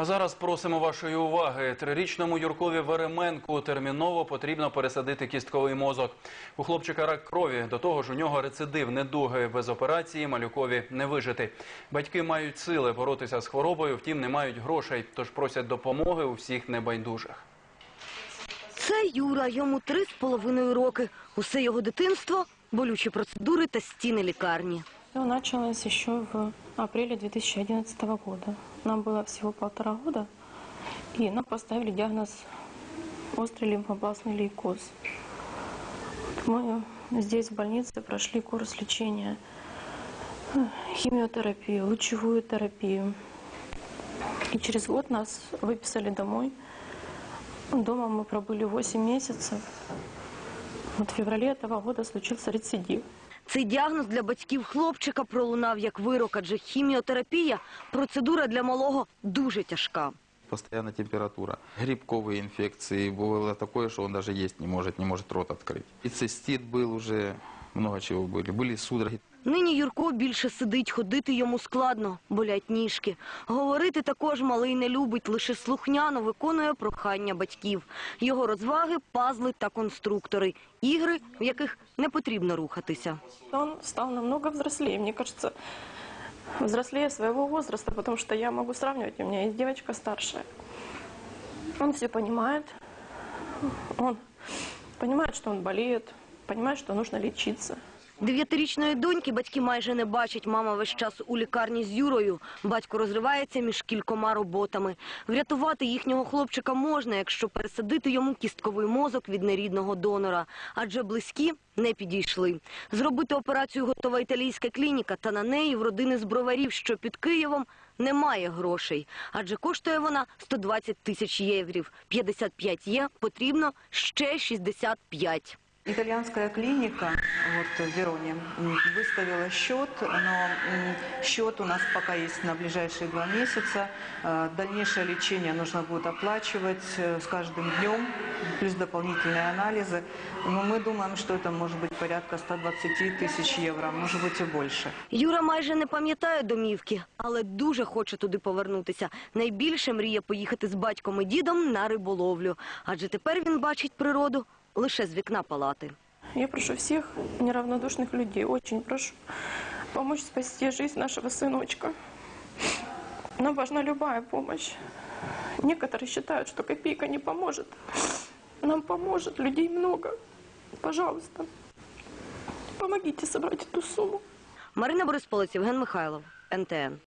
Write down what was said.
А зараз просимо вашої уваги. Трирічному Юркові Веременку терміново потрібно пересадити кістковий мозок. У хлопчика рак крові. До того ж, у нього рецидив недуги. Без операції малюкові не вижити. Батьки мають сили боротися з хворобою, втім не мають грошей, тож просять допомоги у всіх небайдужих. Це Юра, йому три з половиною роки. Усе його дитинство – болючі процедури та стіни лікарні. Все началось еще в апреле 2011 года. Нам было всего полтора года, и нам поставили диагноз острый лимфобластный лейкоз. Мы здесь, в больнице, прошли курс лечения, э, химиотерапию, лучевую терапию. И через год нас выписали домой. Дома мы пробыли 8 месяцев. Вот в феврале этого года случился рецидив. Цей діагноз для батьків хлопчика пролунав як вирок, адже хіміотерапія – процедура для малого дуже тяжка. Постоянно температура. Грибковые инфекции. Было такое, что он даже есть не может, не может рот открыть. И цистит был уже, много чего были. Были судороги. Нині Юрко більше сидить, ходити йому складно, болять ніжки. Говорити також малий не любить, лише слухняно виконує прохання батьків. Його розваги – пазли та конструктори. Ігри, в яких не потрібно рухатися. Он стал намного взрослее, мне кажется, взрослее своего возраста, потому что я могу сравнивать, у меня есть девочка старшая. Он все понимает, он понимает, что он болеет, понимает, что нужно лечиться. Дев'ятирічної доньки батьки майже не бачать. Мама весь час у лікарні з Юрою. Батько розривається між кількома роботами. Врятувати їхнього хлопчика можна, якщо пересадити йому кістковий мозок від нерідного донора. Адже близькі не підійшли. Зробити операцію готова італійська клініка, та на неї в родини з броварів, що під Києвом, немає грошей. Адже коштує вона 120 тисяч єврів. 55 є, потрібно ще 65. Итальянская клиника вот, в Вероне м, выставила счет, но м, счет у нас пока есть на ближайшие два месяца. Э, Дальнейшее лечение нужно будет оплачивать э, с каждым днем, плюс дополнительные анализы. Но мы думаем, что это может быть порядка 120 тысяч евро, может быть и больше. Юра майже не пам'ятає домівки, але дуже хоче туди повернутися. Найбільше мріє поїхати з батьком і дідом на риболовлю, адже тепер він бачить природу лише з вікна палати. Я прошу всех неравнодушных людей, очень прошу, помочь спасти жизнь нашего сыночка. Нам важна любая помощь. Некоторые считают, что копейка не поможет. Нам поможет, людей много. Пожалуйста, помогите собрать эту сумму. Марина Борисполець, Євген Михайлов, НТН.